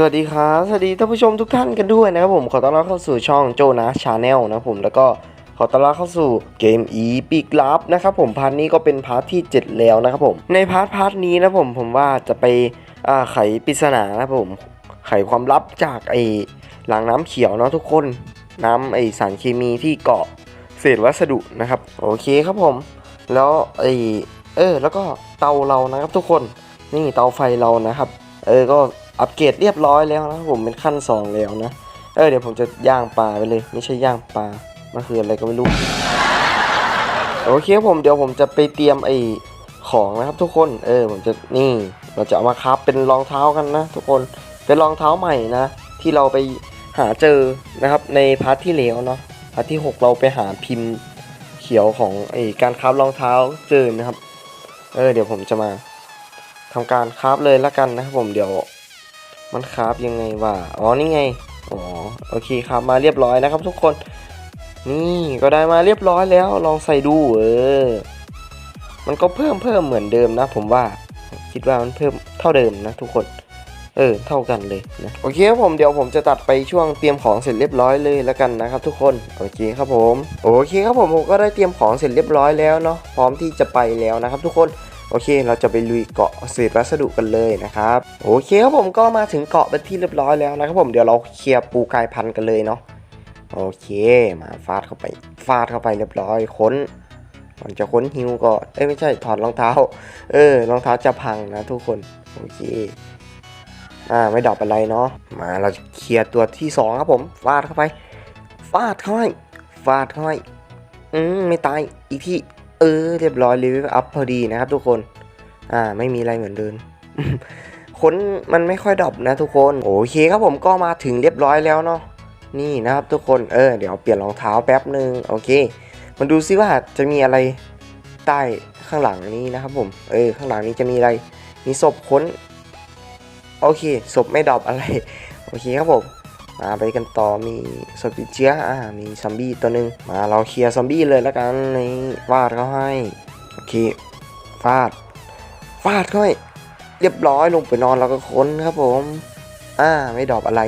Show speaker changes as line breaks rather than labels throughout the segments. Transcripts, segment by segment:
สวัสดีครับ สวัสดีท่านผู้ชมทุกท่านกันด้วยนะครับผม ขอต้อนรับเข้าสู่ช่องโจนะชาแนลนะผมแล้วก็ขอต้อนรับเข้าสู่เกมอีปีกลับนะครับผมพาร์ทนี้ก็เป็นพาร์ทที่ 7 แล้วนะครับผม ในพาร์ทพาร์ทนี้นะผมผมว่าจะไปอ่าไขปริศนานะผม ไขความลับจากไอหลังน้ำเขียวเนาะทุกคนน้ำไอสารเคมีที่เกาะเศษวัสดุนะครับโอเคครับผม แล้วไอเออแล้วก็เตาเรานะครับทุกคนนี่เตาไฟเรานะครับ เออก็ อัปเกรดเรียบร้อยแล้วนะผมเป็นขั้นสองแล้วนะ เออเดี๋ยวผมจะย่างปลาไปเลย ไม่ใช่ย่างปลา มันคืออะไรก็ไม่รู้ โอเคผมเดี๋ยวผมจะไปเตรียมไอ้ของนะครับทุกคน เออผมจะนี่เราจะเอามาครับเป็นรองเท้ากันนะทุกคน เป็นรองเท้าใหม่นะ ที่เราไปหาเจอนะครับในพาร์ทที่แล้วเนาะ พาร์ทที่ 6 เราไปหาพิมพ์เขียวของไอ้การคราฟรองเท้าเจอนะครับ เออเดี๋ยวผมจะมาทำการคราฟเลยละกันนะครับผมเดี๋ยว มันคราฟยังไงวะอ๋อนี่ไงอ๋อโอเคคราฟมาเรียบร้อยนะครับ ทุกคน นี่ก็ได้มาเรียบร้อยแล้ว ลองใส่ดูเออ มันก็เพิ่มเพิ่มเหมือนเดิมนะ ผมว่า คิดว่ามันเพิ่มเท่าเดิมนะ ทุกคน เออ เท่ากันเลยนะโอเคครับผมเดี๋ยวผมจะตัดไปช่วงเตรียมของเสร็จเรียบร้อยเลยแล้วกันนะครับ ทุกคนโอเคครับผมโอเคครับผมผมก็ได้เตรียมของเสร็จเรียบร้อยแล้วเนาะพร้อมที่จะไปแล้วนะครับ ทุกคน โอเค เราจะไปลุยเกาะเศษวัสดุกันเลยนะครับโอเคครับผมก็มาถึงเกาะเป็นที่เรียบร้อยแล้วนะครับผมเดี๋ยวเราเคลียร์ปูกายพันธุ์กันเลยเนาะโอเคมาฟาดเข้าไปฟาดเข้าไปเรียบร้อยค้นมันจะค้นฮิวก็เอ้ยไม่ใช่ถอดรองเท้า เออรองเท้าจะพังนะทุกคนโอเคอ่าไม่ดรอกอะไรเนาะมาเราเคลียร์ตัวที่สองครับผมฟาดเข้าไปฟาดเข้าให้ฟาดเข้าให้อืมไม่ตายอีกที่ เออเรียบร้อยรีวิวอัพพอดีนะครับทุกคน อ่าไม่มีอะไรเหมือนเดิมค้นมันไม่ค่อยดรอปนะทุกคน โอเคครับผมก็มาถึงเรียบร้อยแล้วเนาะนี่นะครับทุกคนเออเดี๋ยวเปลี่ยนรองเท้าแป๊บหนึ่งโอเคมาดูซิว่าจะมีอะไรใต้ข้างหลังนี้นะครับผมเออข้างหลังนี้จะมีอะไรมีศพค้น โอเคศพไม่ดรอปอะไร โอเคครับผม มาไปกันต่อมีศพติเชื้ออ่ามีซอมบี้ตัวหนึ่งมาเราเคลียร์ซอมบี้เลยแล้วกันนี่ฟาดเขาให้โอเคฟาดฟาดเขาให้เรียบร้อยลงไปนอนแล้วก็ค้นครับผมอ่าไม่ดรอปอะไร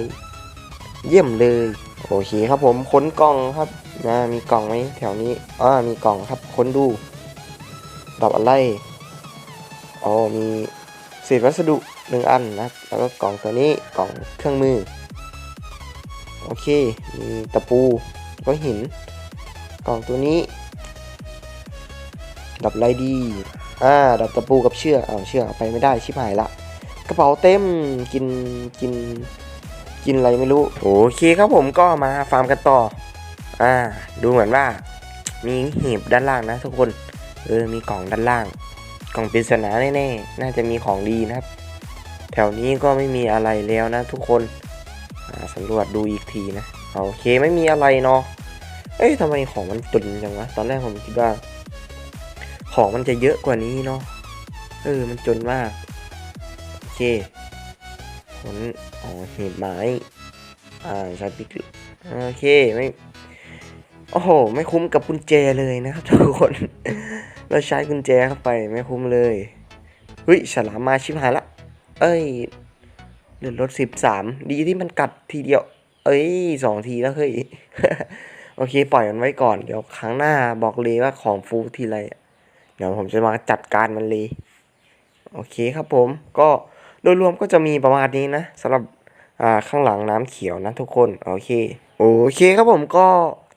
เยี่ยมเลยโอเคครับผมค้นกล่องครับนะมีกล่องไหมแถวนี้อ่ามีกล่องครับค้นดูดรอปอะไรอ๋อมีเศษวัสดุหนึ่งอันนะแล้วก็กล่องตัวนี้กล่องเครื่องมือ โอเค มีตะปูก็หิน กล่องตัวนี้ ดับไรดี อ่า ดับตะปูกับเชือกอ้าวเชือกไปไม่ได้ชิบหายละ กระเป๋าเต็ม กิน กิน กินอะไรไม่รู้ โอเคครับผมก็มาฟาร์มกันต่อ อ่า ดูเหมือนว่า มีหีบด้านล่างนะทุกคน เออ มีกล่องด้านล่าง กล่องปริศนาแน่ๆ น่าจะมีของดีนะครับ แถวนี้ก็ไม่มีอะไรแล้วนะทุกคน สำรวจดูอีกทีนะโอเคไม่มีอะไรเนาะเอ้ยทำไมของมันตุนจังวะตอนแรกผมคิดว่า ของมันจะเยอะกว่านี้เนาะเออมันจนมากโอเคผลอ๋อเห็ดไม้อ่าใช้ปิกโอเคไม่โอ้โห ไม่คุ้มกับกุญแจเลยนะครับทุกคน เราใช้กุญแจเข้าไปไม่คุ้มเลยเฮ้ยฉลามมาชิบหายละ เอ้ย เลือดลดสิบสามดีที่มันกัดทีเดียว เอ้ยสองทีแล้วเฮ้ยโอเค ปล่อยมันไว้ก่อนเดี๋ยวครั้งหน้าบอกเลยว่าของฟูทีไรเดี๋ยวผมจะมาจัดการมันเลยโอเคครับผมก็โดยรวมก็จะมีประมาณนี้นะสำหรับอ่าข้างหลังน้ำเขียวนะทุกคนโอเคโอเคครับผมก็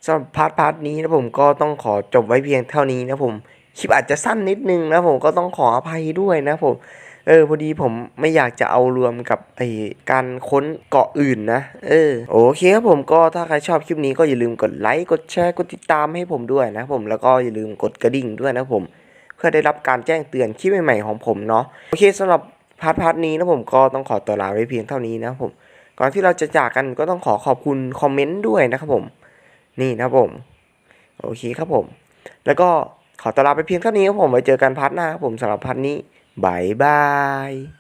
สำหรับพาร์ทพาร์ทนี้นะผมก็ต้องขอจบไว้เพียงเท่านี้นะผมคลิปอาจจะสั้นนิดนึงนะผมก็ต้องขออภัยด้วยนะผม เออพอดีผมไม่อยากจะเอารวมกับไอการค้นเกาะอื่นนะ เออโอเคครับผมก็ถ้าใครชอบคลิปนี้ก็อย่าลืมกดไลค์กดแชร์กดติดตามให้ผมด้วยนะผมแล้วก็อย่าลืมกดกระดิ่งด้วยนะผม เพื่อได้รับการแจ้งเตือนคลิปใหม่ๆของผมเนาะโอเคสำหรับพาร์ทพาร์ทนี้นะผมก็ต้องขอตัวลาไว้เพียงเท่านี้นะผม ก่อนที่เราจะจากกันก็ต้องขอขอบคุณคอมเมนต์ด้วยนะครับผม นี่นะผม โอเคครับผม แล้วก็ขอตัวลาไปเพียงเท่านี้ครับผมไว้เจอกันพาร์ทหน้าครับผมสำหรับพาร์ทนี้ Bye-bye!